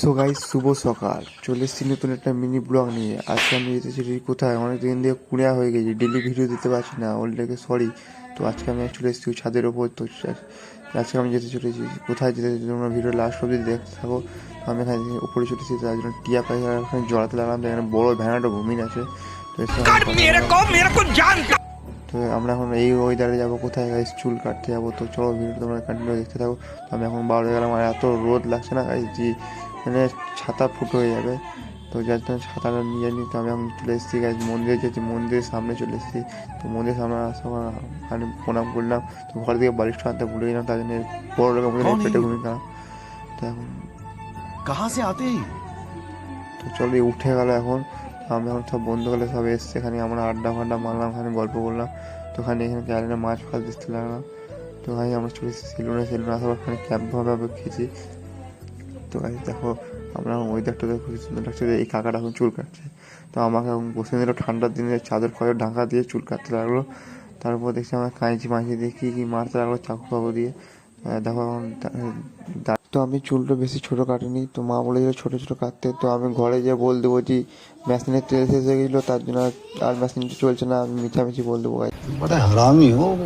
So গাই শুভ সকাল। চলে এসছি নতুন একটা মিনি ব্লগ নিয়ে। আজকে আমি যেতে যেতেছি কোথায়? অনেক দিন দিয়ে কুড়িয়া হয়ে গেছি। ডেলি ভিডিও দিতে পারছি না ওল্ডেকে সরি তো আজকে আমি চলে এসেছি ছাদের ওপর। তো আজকে আমি যেতে চলেছি। কোথায় যেতে তোমরা ভিডিও লাস্ট অব্দি দেখতে থাকো। আমি এখানে উপরে চলেছি তার জন্য টিয়া পাখি ওখানে জড়াতে লাগলাম। এখানে বড় ভ্যানাটা ঘুমিয়ে আছে। তো তো আমরা এখন এই ওয়েদারে যাব। কোথায় গাইস চুল কাটতে যাব। তো চলো ভিডিও তোমরা কন্টিনিউ দেখতে থাকো। তো আমি এখন বার হয়ে গেলাম। আর এত রোদ লাগছে না গাইস যে এখানে ছাতা ফুটো হয়ে যাবে। তো যার জন্য ছাতাটা নিয়ে নিই তো আমি এখন চলে এসেছি গাছ মন্দিরে যেতে মন্দিরের সামনে চলে এসেছি। তো মন্দিরের সামনে আসার আমি প্রণাম করলাম। তো ঘর থেকে বালিশ আনতে ভুলে গেলাম তার জন্য বড় রকম পেটে ঘুমিয়ে গেলাম। তো এখন কাহা সে আতেই তো চলে উঠে গেল এখন। আমি এখন সব বন্ধুগুলো সব এসছে এখানে আমরা আড্ডা ফাড্ডা মারলাম এখানে গল্প করলাম। তো ওখানে এখানে ক্যারেন্টে মাছ ফাল দিতে লাগলাম। তো ওখানে আমরা চলে এসেছি সেলুনে সেলুনে আসার পর ওখানে ক্যাম্প ভাবে খেয়েছি তো কাছে দেখো, আমরা ওয়েদারটা দেখো খুবই সুন্দর লাগছে এই কাকাটা এখন চুল কাটছে। তো আমাকে এখন বসে নিল ঠান্ডার দিনে, চাদর খয়ের ঢাকা দিয়ে চুল কাটতে লাগল। তারপর দেখছি আমার কাঁচি মাঁচি দিয়ে কী কী মারতে লাগল চাকু ফাকু দিয়ে। দেখো এখন তো আমি চুলটা বেশি ছোটো কাটিনি, তো মা বলেছিল ছোটো ছোটো কাটতে। তো আমি ঘরে যেয়ে বল দেবো যে, মেশিনের তেল শেষ হয়ে গেছিল, তার জন্য আর মেশিনটা চলছে না, আমি মিছামিছি বল দেবো। গাছ হারামি হোক